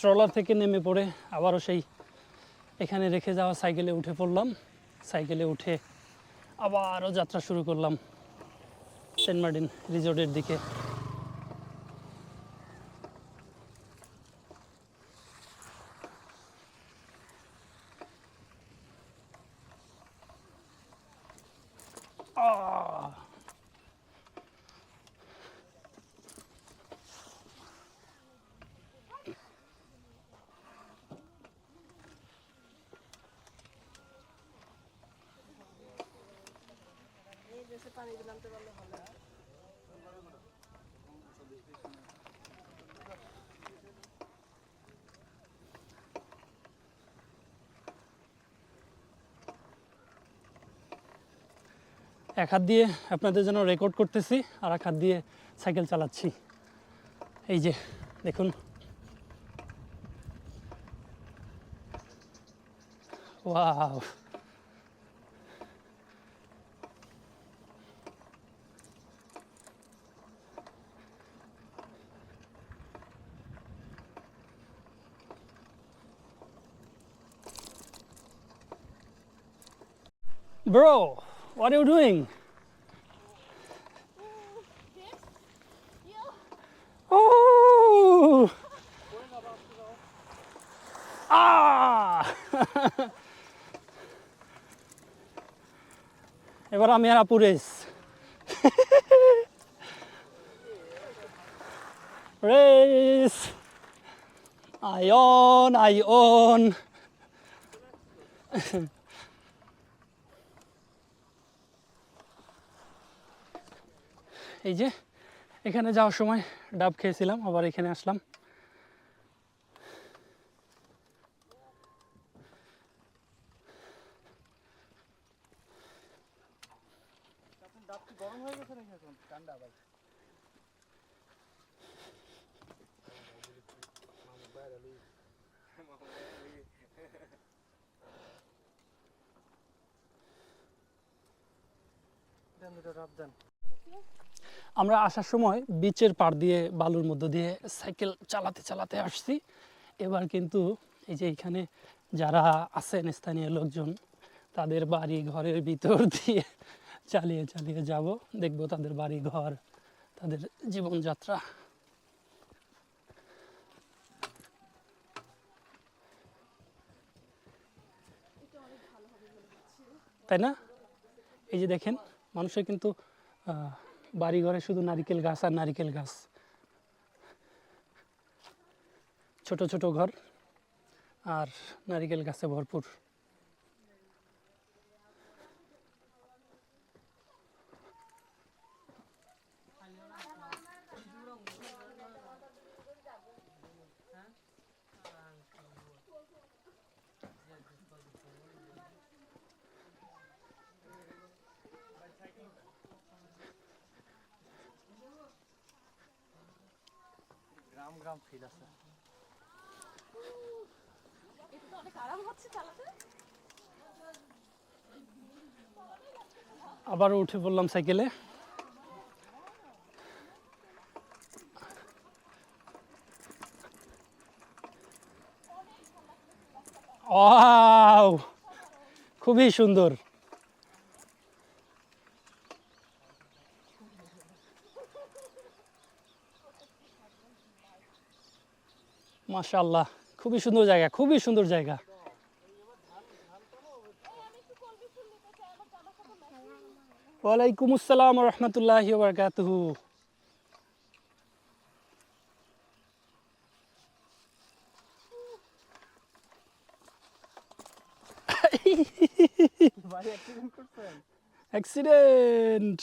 Trawler থেকে নেমে পড়ে আবারও সেই এখানে রেখে যাওয়া সাইকেলে উঠে পড়লাম। সাইকেলে উঠে আবারও যাত্রা শুরু করলাম সেন্ট মার্টিন রিসোর্টের দিকে। আহ! এক হাত দিয়ে আপনাদের জন্য রেকর্ড করতেছি, আর এক হাত দিয়ে সাইকেল চালাচ্ছি। এই যে, দেখুন। Wow Bro, what are you doing? Oh! Ah! এবার আমি আর আপু রেস রেস আয়ন আয়ন এই যে এখানে যাওয়ার সময় ডাব খেয়েছিলাম আবার এখানে আসলাম। ডাব আমরা আসার সময় বিচের পাড় দিয়ে, বালুর মধ্য দিয়ে সাইকেল চালাতে চালাতে আসছি। এবার কিন্তু এই যে এখানে যারা আছেন, স্থানীয় লোকজন, তাদের বাড়ি ঘরের ভিতর দিয়ে চালিয়ে চালিয়ে যাব। দেখব তাদের বাড়ি ঘর, তাদের জীবনযাত্রা। তাই না? এই যে দেখেন, মানুষের কিন্তু বাড়ি ঘরে শুধু নারিকেল গাছ আর নারিকেল গাছ। ছোট ছোট ঘর আর নারিকেল গাছে ভরপুর। গ্রাম ফিল আছে। উঠে পড়লাম সাইকেলে। খুবই সুন্দর। মাশাল্লাহ খুবই সুন্দর জায়গা খুবই সুন্দর জায়গা। ওয়ালাইকুম আসসালাম রহমতুল্লাহ বারকাতুহু অ্যাক্সিডেন্ট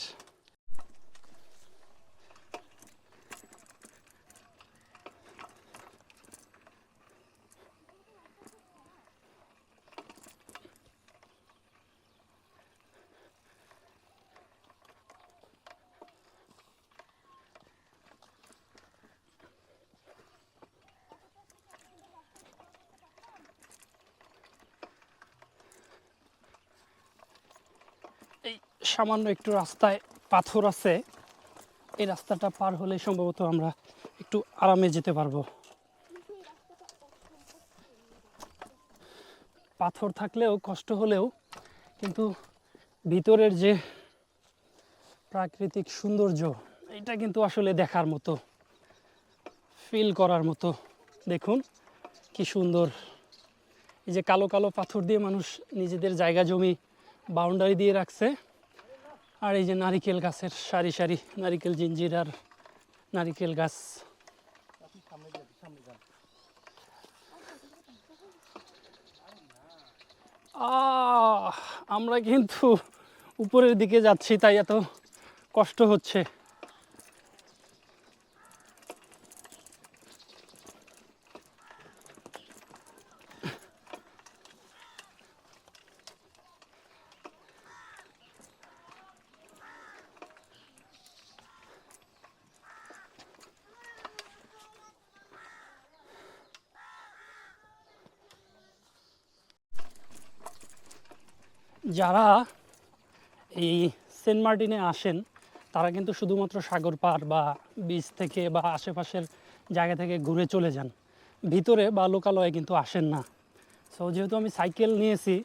সামান্য একটু রাস্তায় পাথর আছে, এই রাস্তাটা পার হলে সম্ভবত আমরা একটু আরামে যেতে পারব। পাথর থাকলেও, কষ্ট হলেও, কিন্তু ভিতরের যে প্রাকৃতিক সৌন্দর্য, এটা কিন্তু আসলে দেখার মতো ফিল করার মতো। দেখুন, কি সুন্দর। এই যে কালো কালো পাথর দিয়ে মানুষ নিজেদের জায়গা জমি বাউন্ডারি দিয়ে রাখছে। আর এই যে নারিকেল গাছের সারি সারি, নারিকেল, জিঞ্জির আর নারিকেল গাছ। আমরা কিন্তু উপরের দিকে যাচ্ছি, তাই এত কষ্ট হচ্ছে। যারা এই সেন্ট মার্টিনে আসেন, তারা কিন্তু শুধুমাত্র সাগর পার বা বিচ থেকে বা আশেপাশের জায়গা থেকে ঘুরে চলে যান। ভিতরে বা লোকালয়ে কিন্তু আসেন না। সো যেহেতু আমি সাইকেল নিয়েছি,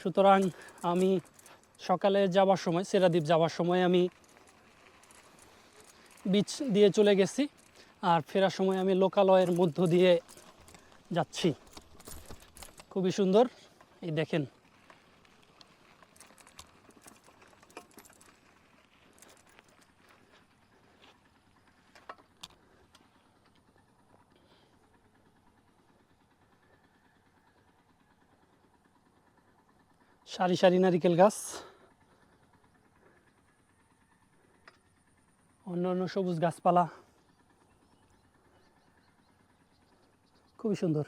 সুতরাং আমি সকালে যাওয়ার সময়, সেরাদ্বীপ যাওয়ার সময় আমি বিচ দিয়ে চলে গেছি, আর ফেরার সময় আমি লোকালয়ের মধ্য দিয়ে যাচ্ছি। খুবই সুন্দর। এই দেখেন সারি সারি নারিকেল গাছ। অন্য অন্য সবুজ গাছপালা। খুবই সুন্দর।